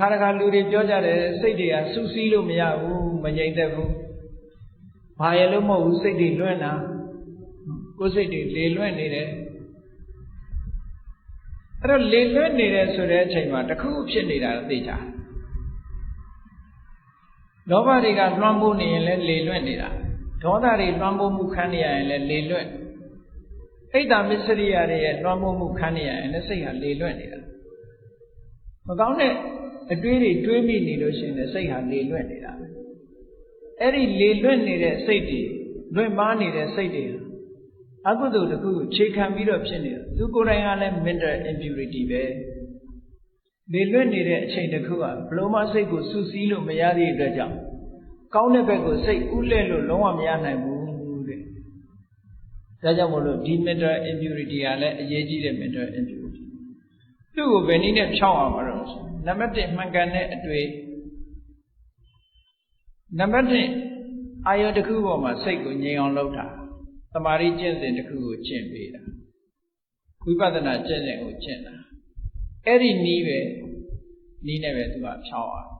ခါတခါလူတွေပြောကြတယ်စိတ်တွေကစူးစီးလို့မရဘူးမငြိမ်သက်ဘူးဘာရလို့မဟုတ်ဘူးစိတ်တွေလွင့်တာကိုယ်စိတ်တွေလေလွင့်နေတယ်အဲ့တော့လေလွင့်နေတယ်ဆိုတဲ့အချိန်မှာတစ်ခုဖြစ်နေတာသိကြတယ်လောဘတွေကလွှမ်းမိုးနေရင်လည်းလေလွင့်နေတာဒေါသတွေလွှမ်းမိုးမှုခံနေရရင်လည်းလေလွင့်အိတ်တာမစ္စရိယတွေရဲ့လွှမ်းမိုးမှုခံနေရရင်လည်းစိတ်ဟာလေလွင့်နေတာမကောင်းတဲ့ အတွေးတွေတွေးမိနေလို့ရှိရင်လည်းစိတ်ဟာလေလွင့်နေတာပဲအဲ့ဒီလေလွင့်နေတဲ့စိတ်တွေလွင့်ပါနေတဲ့စိတ်တွေအကုသိုလ်တစ်ခုကိုခြေခံပြီးတော့ဖြစ်နေတာသူကိုယ်တိုင်ကလည်း mental impurity ပဲလေလွင့်နေတဲ့အချိန်တစ်ခုကဘလို့မှစိတ်ကိုစူးစီးလို့မရသည့်အတွက်ကြောင့်ကောင်းတဲ့ဘက်ကိုစိတ်ဥလဲ့လို့လုံးဝမရနိုင်ဘူးတဲ့ဒါကြောင့်မို့လို့ဒီ mental impurity ကလည်းအရေးကြီးတဲ့ mental impurity သူ့ကိုဘယ်နည်းနဲ့ဖြောင်းအောင်မလို့ နံပါတ်1မှန်ကန်တဲ့အတွေ့နံပါတ်2အာယုတစ်ခုပေါ်မှာစိတ်ကိုငြိမ်အောင်လုပ်တာတမာရီကျင့်စဉ်တစ်ခုကိုကျင့်ပေးတာဝိပဿနာကျင့်စဉ်ကိုကျင့်တာအဲ့ဒီနီးပဲနီးနဲ့ပဲသူကဖြောင်းအောင်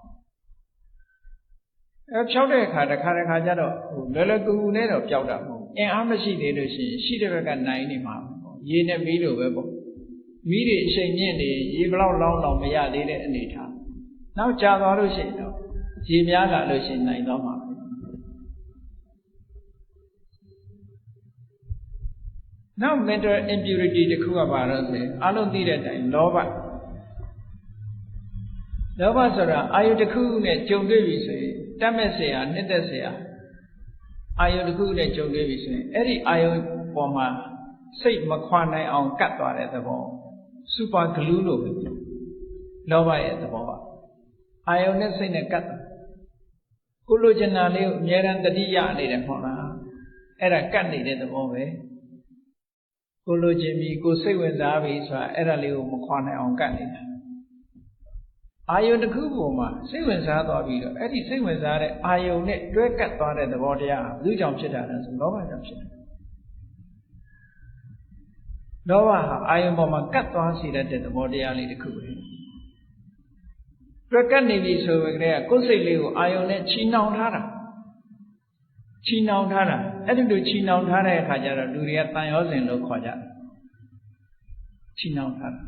အဲဖြောင်းတဲ့အခါတစ်ခါတစ်ခါကျတော့ဟိုလွယ်လွယ်ကူကူနဲ့တော့ပျောက်တာမဟုတ်အင်အားမရှိသေးလို့ရှိရင်ရှိတဲ့ဘက်ကနိုင်နေမှာပေါ့ရေနဲ့မီးလိုပဲပေါ့ မိတွေအချိန်မြင့်နေရေဘလောက်လောင်းတော့မရသေးတဲ့အနေထားနောက်ကြာသွားလို့ရှိရင်တော့ရေများလာလို့ရှိရင်နိုင်သွားမှာနောက် mental impurity တခုကပါတော့ဆိုရင်အလုံးသိတဲ့အတိုင်းလောဘလောဘဆိုတာအာယုတစ်ခုနဲ့ကြုံတွေ့ပြီဆိုရင်တတ်မဲ့เสียနှစ်သက်เสียအာယုတစ်ခုနဲ့ကြုံတွေ့ပြီဆိုရင်အဲ့ဒီအာယုပေါ်မှာစိတ်မခွာနိုင်အောင်ကတ်သွားတဲ့သဘော စူပါဂလူးလို့ပဲလောဘရဲ့သဘောပါအာယုနဲ့စိတ်နဲ့ကတ်ကိုလိုချင်တာလေးကိုအမြဲတမ်းတတိယနေတယ်ခေါ်လားအဲ့ဒါကတ်နေတဲ့သဘောပဲကိုလိုချင်ပြီကိုစိတ်ဝင်စားပြီဆိုတာအဲ့ဒါလေးကိုမခွာနိုင်အောင်ကတ်နေတာအာယုတစ်ခုပေါ်မှာစိတ်ဝင်စားသွားပြီးတော့အဲ့ဒီစိတ်ဝင်စားတဲ့အာယုနဲ့တွဲကပ်သွားတဲ့သဘောတရားဘယ်သူကြောင့်ဖြစ်တာလဲဆိုလောဘကြောင့်ဖြစ်တာ လောဘဟာအာယုပေါ်မှာကတ်သွားစေတဲ့သဘောတရားလေးတစ်ခုပဲတွဲကပ်နေပြီဆိုကြတဲ့ကိုယ်စိတ်လေးကိုအာယုနဲ့ချီနှောင်ထားတာချီနှောင်ထားတာအဲ့ဒီလိုချီနှောင်ထားတဲ့အခါကျတော့လူတွေကတန်ရောစဉ်လို့ခေါ်ကြတယ်ချီနှောင်ထားတာ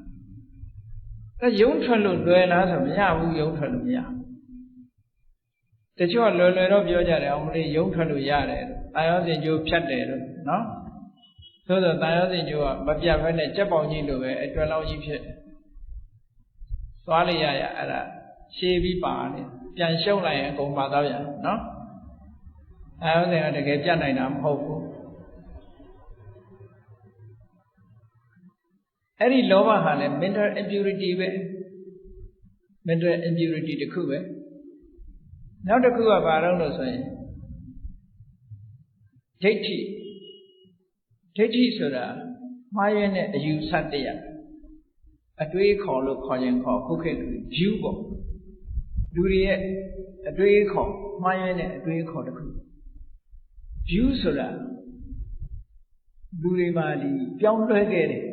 အဲယုံထွက်လို့လွယ်လားဆိုမရဘူးယုံထွက်လို့မရတချို့ကလွယ်လွယ်တော့ပြောကြတယ်အောင်မလေးယုံထွက်လို့ရတယ်တန်ရောစဉ်ကြိုးဖြတ်တယ်လို့နော် သို့သောတန်ရောစဉ်ကြိုးကမပြတ်ဘဲနဲ့ကြက်ပေါင်ကြီးလိုပဲအတွယ်လောက်ကြီးဖြစ်သွားလိုက်ရရအဲ့ဒါရှည်ပြီးပါနေပြန်ရှုံးလိုက်ရင်အကုန်ပါတော့ပြန်နော်အဲဥစဉ်ကတကယ်ပြတ်နိုင်တာမဟုတ်ဘူးအဲ့ဒီလောဘဟာလည်း mental impurity ပဲ mental impurity တစ်ခုပဲနောက်တစ်ခုကဘာလို့လို့ဆိုရင်ဒိဋ္ဌိ ဒိဋ္ဌိဆိုတာမှားယွင်းတဲ့အယူဆတရားအတွေးခေါ်လို့ခေါ်ရင်ခေါ်ခုခေတ်လူ view ပေါ့လူတွေရဲ့အတွေးခေါ်မှားယွင်းတဲ့အတွေးခေါ်တစ်ခု view ဆိုတာလူတွေမှာဒီပြောင်းလဲခဲ့တယ်